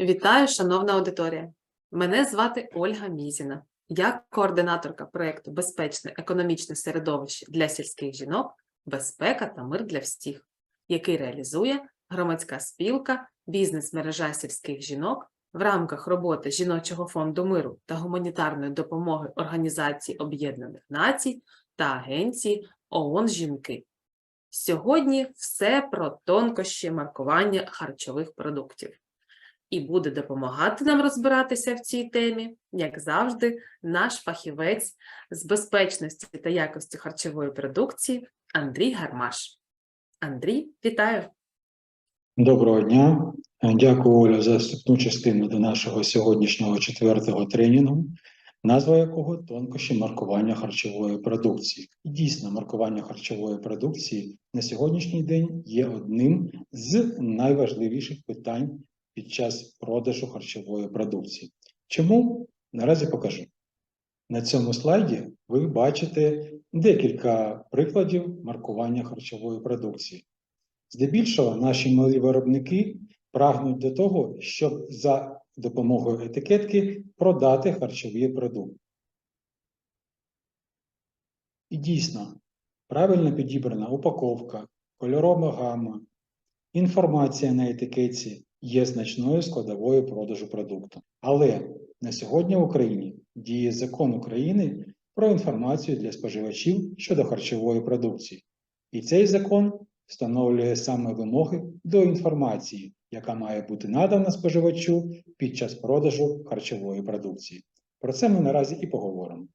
Вітаю, шановна аудиторія! Мене звати Ольга Мізіна. Я координаторка проєкту Безпечне економічне середовище для сільських жінок Безпека та мир для всіх, який реалізує громадська спілка Бізнес-мережа сільських жінок в рамках роботи Жіночого фонду миру та гуманітарної допомоги Організації Об'єднаних Націй та Агенції ООН Жінки. Сьогодні все про тонкощі маркування харчових продуктів. І буде допомагати нам розбиратися в цій темі, як завжди, наш фахівець з безпечності та якості харчової продукції Андрій Гармаш. Андрій, вітаю! Доброго дня. Дякую, Оля, за вступну частину до нашого сьогоднішнього четвертого тренінгу, назва якого тонкощі маркування харчової продукції. І дійсно, маркування харчової продукції на сьогоднішній день є одним з найважливіших питань під час продажу харчової продукції. Чому? Наразі покажу. На цьому слайді ви бачите декілька прикладів маркування харчової продукції. Здебільшого наші малі виробники прагнуть до того, щоб за допомогою етикетки продати харчові продукти. І дійсно, правильно підібрана упаковка, кольорова гама, інформація на етикетці є значною складовою продажу продукту. Але на сьогодні в Україні діє закон України про інформацію для споживачів щодо харчової продукції. І цей закон встановлює саме вимоги до інформації, яка має бути надана споживачу під час продажу харчової продукції. Про це ми наразі і поговоримо.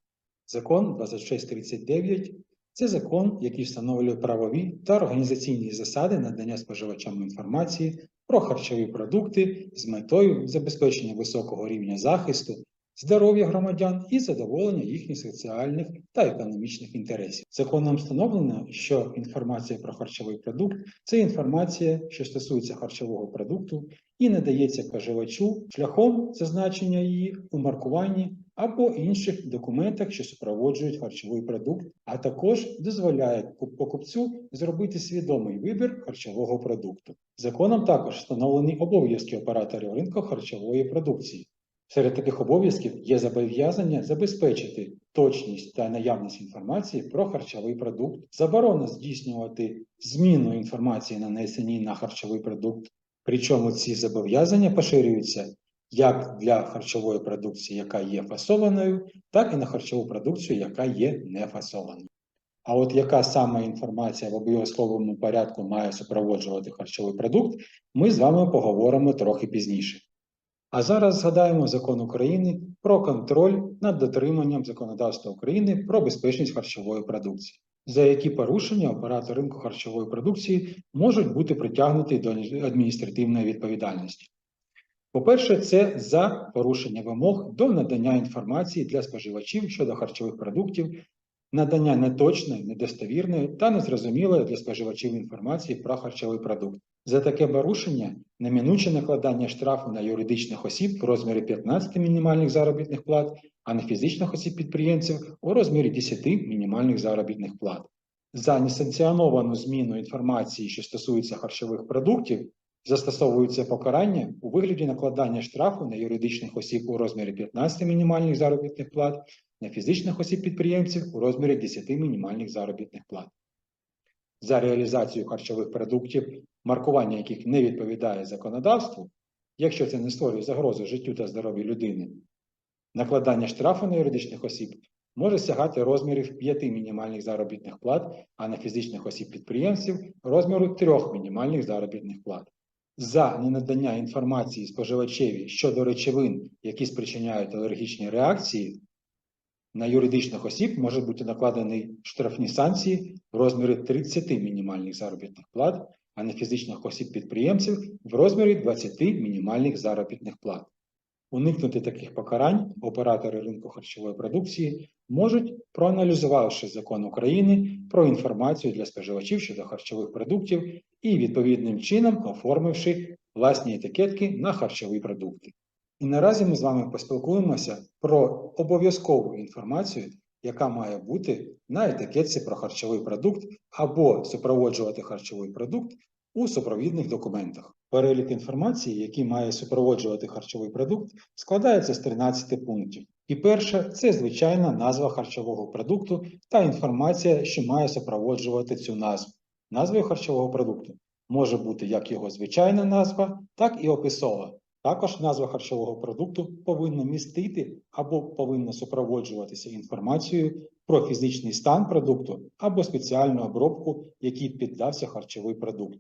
Закон 2639 це закон, який встановлює правові та організаційні засади надання споживачам інформації про харчові продукти з метою забезпечення високого рівня захисту, здоров'я громадян і задоволення їхніх соціальних та економічних інтересів. Законом встановлено, що інформація про харчовий продукт це інформація, що стосується харчового продукту і надається споживачу шляхом зазначення її у маркуванні або інших документах, що супроводжують харчовий продукт, а також дозволяє покупцю зробити свідомий вибір харчового продукту. Законом також встановлені обов'язки операторів ринку харчової продукції. Серед таких обов'язків є зобов'язання забезпечити точність та наявність інформації про харчовий продукт, заборона здійснювати зміну інформації нанесеній на харчовий продукт. Причому ці зобов'язання поширюються як для харчової продукції, яка є фасованою, так і на харчову продукцію, яка є не фасованою. А от яка саме інформація в обов'язковому порядку має супроводжувати харчовий продукт, ми з вами поговоримо трохи пізніше. А зараз згадаємо закон України про контроль над дотриманням законодавства України про безпечність харчової продукції, за які порушення оператор ринку харчової продукції можуть бути притягнуті до адміністративної відповідальності. По-перше, це за порушення вимог до надання інформації для споживачів щодо харчових продуктів, надання неточної, недостовірної та незрозумілої для споживачів інформації про харчовий продукт. За таке порушення неминуче накладання штрафу на юридичних осіб в розмірі 15 мінімальних заробітних плат, а на фізичних осіб підприємців у розмірі 10 мінімальних заробітних плат. За несанкціоновану зміну інформації, що стосується харчових продуктів, застосовується покарання у вигляді накладання штрафу на юридичних осіб у розмірі 15 мінімальних заробітних плат, на фізичних осіб підприємців у розмірі 10 мінімальних заробітних плат. За реалізацію харчових продуктів, маркування яких не відповідає законодавству, якщо це не створює загрозу життю та здоров'ю людини, накладання штрафу на юридичних осіб може сягати розмірів 5 мінімальних заробітних плат, а на фізичних осіб підприємців розміру 3 мінімальних заробітних плат. За ненадання інформації споживачеві щодо речовин, які спричиняють алергічні реакції, на юридичних осіб можуть бути накладені штрафні санкції в розмірі 30 мінімальних заробітних плат, а на фізичних осіб підприємців в розмірі 20 мінімальних заробітних плат. Уникнути таких покарань оператори ринку харчової продукції можуть, проаналізувавши закон України про інформацію для споживачів щодо харчових продуктів і відповідним чином оформивши власні етикетки на харчові продукти. І наразі ми з вами поспілкуємося про обов'язкову інформацію, яка має бути на етикетці про харчовий продукт або супроводжувати харчовий продукт у супровідних документах. Перелік інформації, який має супроводжувати харчовий продукт, складається з 13 пунктів. І перше це звичайна назва харчового продукту та інформація, що має супроводжувати цю назву. Назвою харчового продукту може бути як його звичайна назва, так і описова. Також назва харчового продукту повинна містити або повинна супроводжуватися інформацією про фізичний стан продукту або спеціальну обробку, якій піддався харчовий продукт.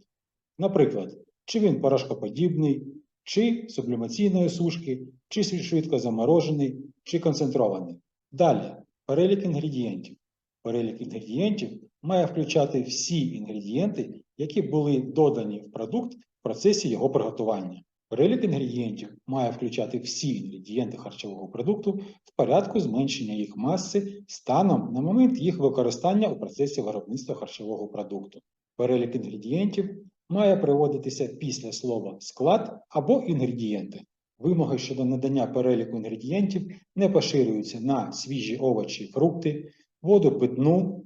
Наприклад, чи він порошкоподібний, чи сублімаційної сушки, чи швидко заморожений, чи концентрований. Далі перелік інгредієнтів. Перелік інгредієнтів має включати всі інгредієнти, які були додані в продукт в процесі його приготування. Перелік інгредієнтів має включати всі інгредієнти харчового продукту в порядку зменшення їх маси станом на момент їх використання у процесі виробництва харчового продукту. Перелік інгредієнтів має приводитися після слова склад або інгредієнти. Вимоги щодо надання переліку інгредієнтів не поширюються на свіжі овочі, фрукти, воду питну,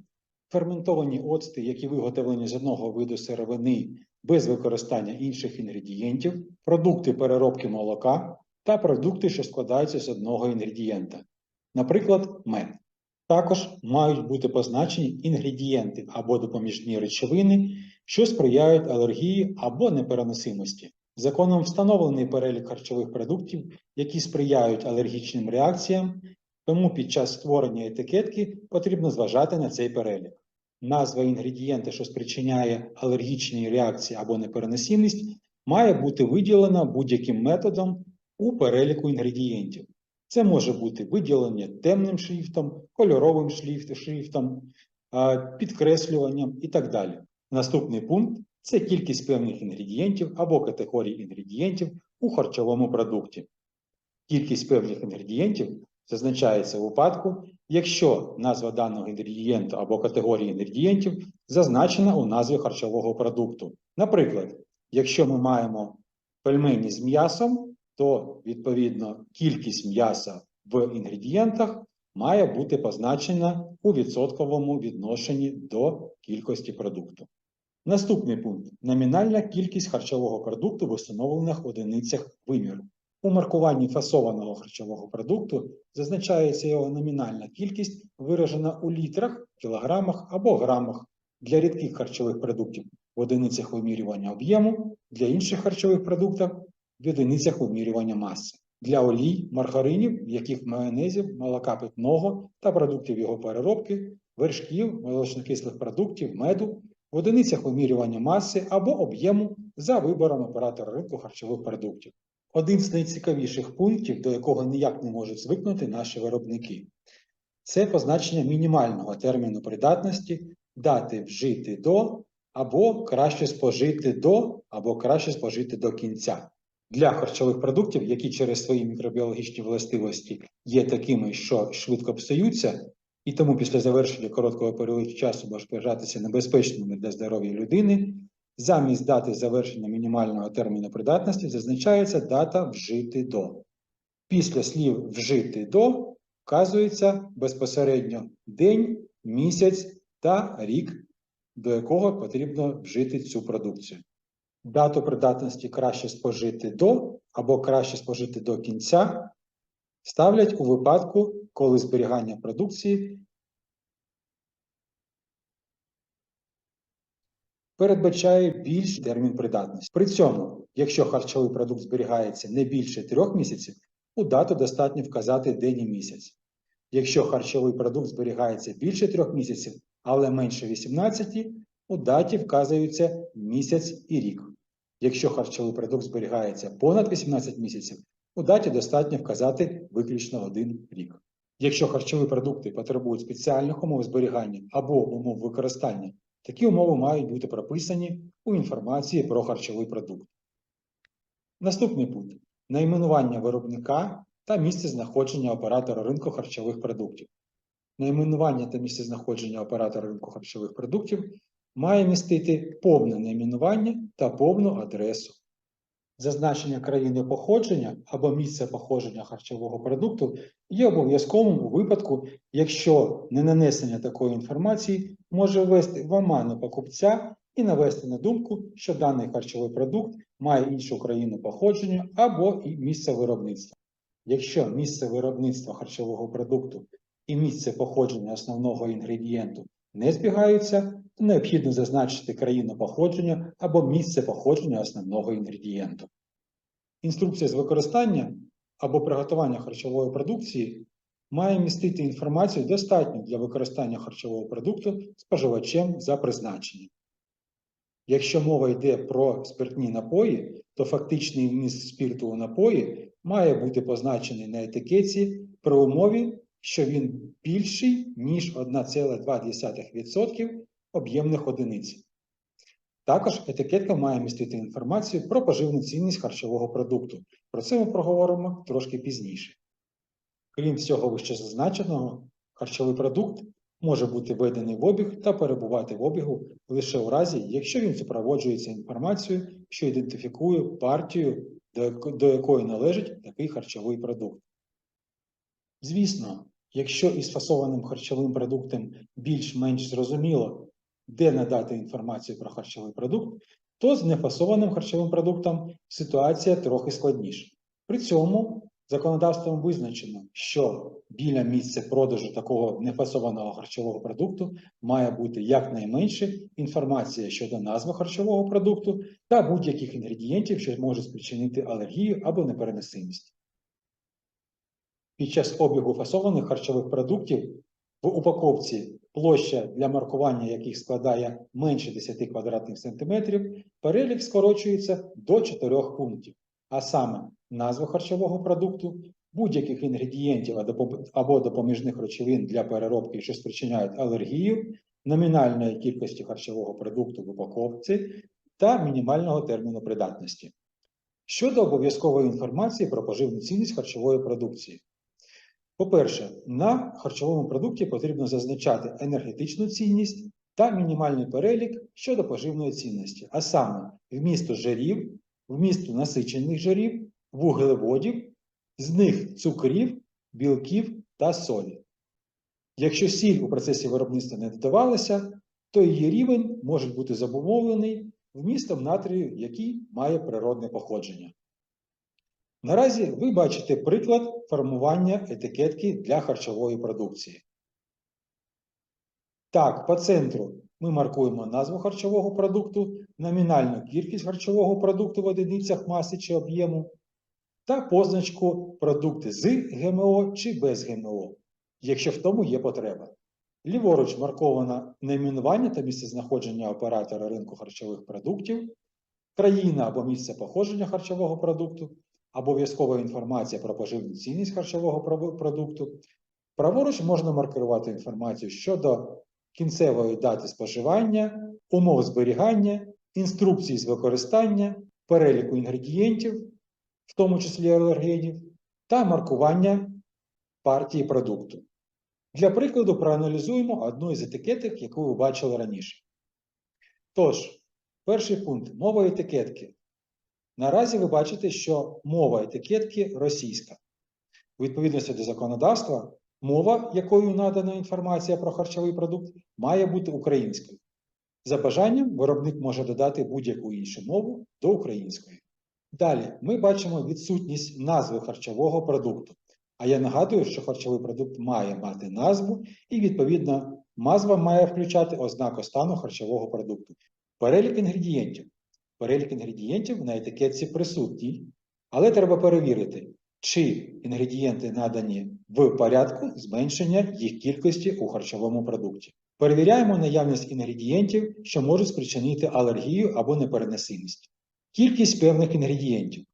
ферментовані оцти, які виготовлені з одного виду сировини без використання інших інгредієнтів, продукти переробки молока та продукти, що складаються з одного інгредієнта, наприклад, мед. Також мають бути позначені інгредієнти або допоміжні речовини, що сприяють алергії або непереносимості. Законом встановлений перелік харчових продуктів, які сприяють алергічним реакціям, тому під час створення етикетки потрібно зважати на цей перелік. Назва інгредієнта, що спричиняє алергічні реакції або непереносимість, має бути виділена будь-яким методом у переліку інгредієнтів. Це може бути виділення темним шрифтом, кольоровим шрифтом, підкреслюванням і так далі. Наступний пункт це кількість певних інгредієнтів або категорій інгредієнтів у харчовому продукті. Кількість певних інгредієнтів зазначається у випадку, якщо назва даного інгредієнту або категорії інгредієнтів зазначена у назві харчового продукту. Наприклад, якщо ми маємо пельмені з м'ясом, то відповідно кількість м'яса в інгредієнтах має бути позначена у відсотковому відношенні до кількості продукту. Наступний пункт номінальна кількість харчового продукту в установлених одиницях виміру. У маркуванні фасованого харчового продукту зазначається його номінальна кількість, виражена у літрах, кілограмах або грамах для рідких харчових продуктів в одиницях вимірювання об'єму, для інших харчових продуктів в одиницях вимірювання маси. Для олій, маргаринів, м'яких майонезів, молока питного та продуктів його переробки, вершків, молочнокислих продуктів, меду в одиницях вимірювання маси або об'єму за вибором оператора ринку харчових продуктів. Один з найцікавіших пунктів, до якого ніяк не можуть звикнути наші виробники, це позначення мінімального терміну придатності дати вжити до або краще спожити до, або краще спожити до кінця. Для харчових продуктів, які через свої мікробіологічні властивості є такими, що швидко псуються, і тому після завершення короткого періоду часу можуть вважатися небезпечними для здоров'я людини, замість дати завершення мінімального терміну придатності зазначається дата вжити до. Після слів вжити до вказується безпосередньо день, місяць та рік, до якого потрібно вжити цю продукцію. Дату придатності краще спожити до або краще спожити до кінця ставлять у випадку, коли зберігання продукції передбачає більший термін придатності. При цьому, якщо харчовий продукт зберігається не більше трьох місяців, у дату достатньо вказати день і місяць. Якщо харчовий продукт зберігається більше трьох місяців, але менше 18, у даті вказується місяць і рік. Якщо харчовий продукт зберігається понад 18 місяців, у даті достатньо вказати виключно один рік. Якщо харчові продукти потребують спеціальних умов зберігання або умов використання, такі умови мають бути прописані у інформації про харчовий продукт. Наступний пункт найменування виробника та місце знаходження оператора ринку харчових продуктів. Найменування та місце знаходження оператора ринку харчових продуктів має містити повне найменування та повну адресу. Зазначення країни походження або місця походження харчового продукту є обов'язковим у випадку, якщо ненанесення такої інформації може ввести в оману покупця і навести на думку, що даний харчовий продукт має іншу країну походження або і місце виробництва. Якщо місце виробництва харчового продукту і місце походження основного інгредієнту не збігаються, то необхідно зазначити країну походження або місце походження основного інгредієнту. Інструкція з використання або приготування харчової продукції має містити інформацію достатньо для використання харчового продукту споживачем за призначенням. Якщо мова йде про спиртні напої, то фактичний вміст спирту у напої має бути позначений на етикетці при умові, що він більший, ніж 1,2% об'ємних одиниць. Також етикетка має містити інформацію про поживну цінність харчового продукту. Про це ми проговоримо трошки пізніше. Крім всього вищезазначеного, харчовий продукт може бути введений в обіг та перебувати в обігу лише у разі, якщо він супроводжується інформацією, що ідентифікує партію, до якої належить такий харчовий продукт. Звісно, якщо із фасованим харчовим продуктом більш-менш зрозуміло, де надати інформацію про харчовий продукт, то з нефасованим харчовим продуктом ситуація трохи складніша. При цьому законодавством визначено, що біля місця продажу такого нефасованого харчового продукту має бути якнайменше інформація щодо назви харчового продукту та будь-яких інгредієнтів, що можуть спричинити алергію або непереносимість. Під час обігу фасованих харчових продуктів в упаковці площа для маркування яких складає менше 10 квадратних сантиметрів, перелік скорочується до 4 пунктів, а саме назва харчового продукту, будь-яких інгредієнтів або- допоміжних речовин для переробки, що спричиняють алергію, номінальної кількості харчового продукту в упаковці та мінімального терміну придатності. Щодо обов'язкової інформації про поживну цінність харчової продукції. По-перше, на харчовому продукті потрібно зазначати енергетичну цінність та мінімальний перелік щодо поживної цінності, а саме вмісту жирів, вмісту насичених жирів, вуглеводів, з них цукрів, білків та солі. Якщо сіль у процесі виробництва не додавалася, то її рівень може бути забумовлений вмістом натрію, який має природне походження. Наразі ви бачите приклад формування етикетки для харчової продукції. Так, по центру ми маркуємо назву харчового продукту, номінальну кількість харчового продукту в одиницях маси чи об'єму та позначку продукти з ГМО чи без ГМО, якщо в тому є потреба. Ліворуч марковано найменування та місцезнаходження оператора ринку харчових продуктів, країна або місце походження харчового продукту, обов'язкова інформація про поживну цінність харчового продукту. Праворуч можна маркувати інформацію щодо кінцевої дати споживання, умов зберігання, інструкцій з використання, переліку інгредієнтів, в тому числі алергенів, та маркування партії продукту. Для прикладу проаналізуємо одну із етикеток, яку ви бачили раніше. Тож, перший пункт мова етикетки. Наразі ви бачите, що мова етикетки російська. У відповідності до законодавства, мова, якою надана інформація про харчовий продукт, має бути українською. За бажанням, виробник може додати будь-яку іншу мову до української. Далі ми бачимо відсутність назви харчового продукту. А я нагадую, що харчовий продукт має мати назву, і, відповідно, назва має включати ознаку стану харчового продукту. Перелік інгредієнтів. Перелік інгредієнтів на етикетці присутній, але треба перевірити, чи інгредієнти надані в порядку зменшення їх кількості у харчовому продукті. Перевіряємо наявність інгредієнтів, що можуть спричинити алергію або непереносимість. Кількість певних інгредієнтів.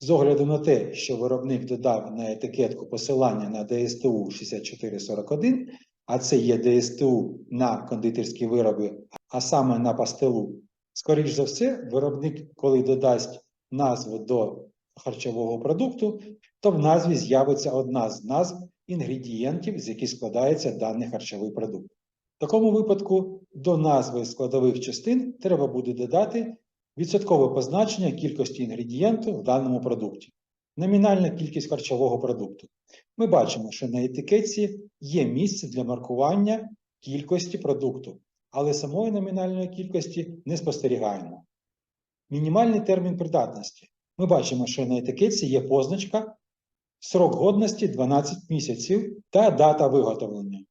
З огляду на те, що виробник додав на етикетку посилання на ДСТУ 6441, а це є ДСТУ на кондитерські вироби, а саме на пастилу, скоріш за все, виробник, коли додасть назву до харчового продукту, то в назві з'явиться одна з назв інгредієнтів, з яких складається даний харчовий продукт. В такому випадку до назви складових частин треба буде додати відсоткове позначення кількості інгредієнту в даному продукті. Номінальна кількість харчового продукту. Ми бачимо, що на етикетці є місце для маркування кількості продукту. Але самої номінальної кількості не спостерігаємо. Мінімальний термін придатності. Ми бачимо, що на етикетці є позначка срок годності 12 місяців та дата виготовлення.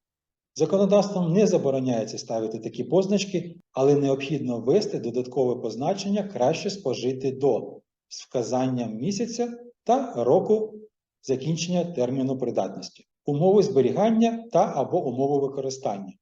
Законодавством не забороняється ставити такі позначки, але необхідно ввести додаткове позначення краще спожити до з вказанням місяця та року закінчення терміну придатності, умови зберігання та або умови використання.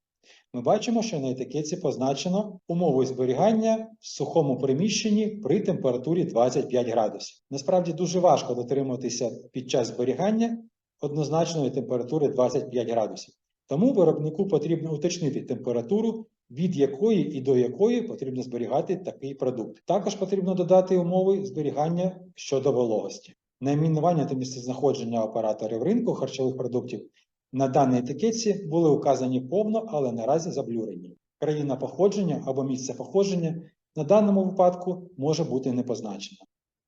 Ми бачимо, що на етикетці позначено умови зберігання в сухому приміщенні при температурі 25 градусів. Насправді дуже важко дотримуватися під час зберігання однозначної температури 25 градусів. Тому виробнику потрібно уточнити температуру, від якої і до якої потрібно зберігати такий продукт. Також потрібно додати умови зберігання щодо вологості. Найменування та місцезнаходження операторів ринку харчових продуктів на даній етикетці були указані повно, але наразі заблюрені. Країна походження або місце походження на даному випадку може бути не позначена.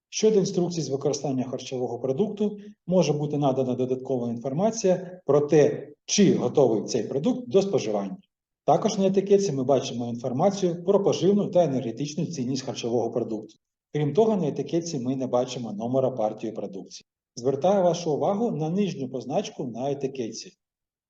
Щодо інструкцій з використання харчового продукту, може бути надана додаткова інформація про те, чи готовий цей продукт до споживання. Також на етикетці ми бачимо інформацію про поживну та енергетичну цінність харчового продукту. Крім того, на етикетці ми не бачимо номера партії продукції. Звертаю вашу увагу на нижню позначку на етикетці.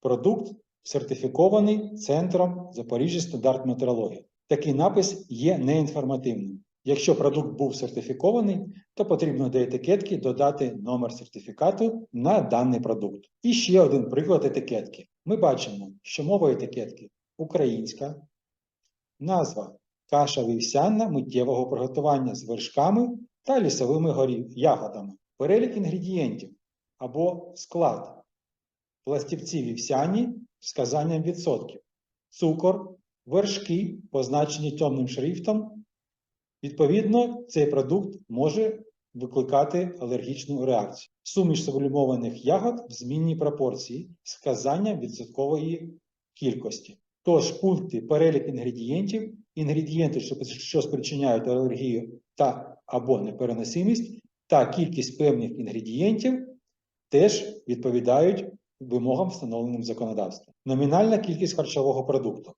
Продукт сертифікований Центром Запоріжжя стандарт метрології. Такий напис є неінформативним. Якщо продукт був сертифікований, то потрібно до етикетки додати номер сертифікату на даний продукт. І ще один приклад етикетки. Ми бачимо, що мова етикетки українська, назва каша вівсяна миттєвого приготування з вершками та лісовими горі... ягодами. Перелік інгредієнтів або склад. Пластівці вівсяні з вказанням відсотків. Цукор, вершки, позначені темним шрифтом. Відповідно, цей продукт може викликати алергічну реакцію. Суміш сублімованих ягод в змінній пропорції з відсоткової кількості. Тож пункти перелік інгредієнтів, інгредієнти, що спричиняють алергію та або непереносимість, та кількість певних інгредієнтів теж відповідають вимогам, встановленим законодавством. Номінальна кількість харчового продукту.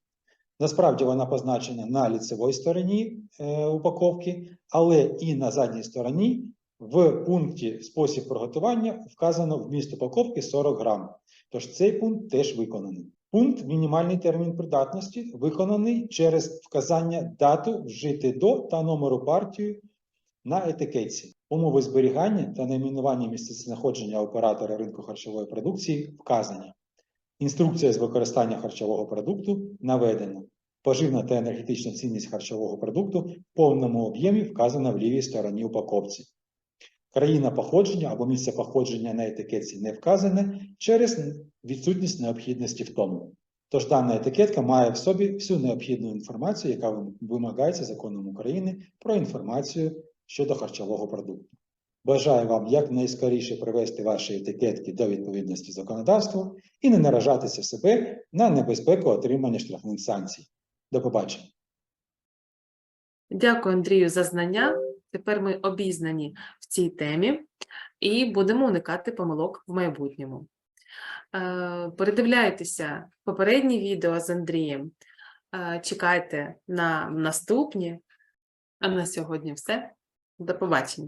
Насправді вона позначена на ліцевій стороні е, упаковки, але і на задній стороні в пункті спосіб приготування вказано вміст упаковки 40 грам. Тож цей пункт теж виконаний. Пункт мінімальний термін придатності виконаний через вказання дату вжити до та номеру партії на етикетці. Умови зберігання та найменування місцезнаходження оператора ринку харчової продукції вказані. Інструкція з використання харчового продукту наведена. Поживна та енергетична цінність харчового продукту в повному об'ємі вказана в лівій стороні упаковці. Країна походження або місце походження на етикетці не вказане через відсутність необхідності в тому. Тож дана етикетка має в собі всю необхідну інформацію, яка вимагається законом України про інформацію щодо харчового продукту. Бажаю вам якнайскоріше привести ваші етикетки до відповідності законодавству і не наражатися себе на небезпеку отримання штрафних санкцій. До побачення. Дякую, Андрію, за знання. Тепер ми обізнані в цій темі і будемо уникати помилок в майбутньому. Е, Передивляйтеся попередні відео з Андрієм. Е, Чекайте на наступні. А на сьогодні все. До побачення.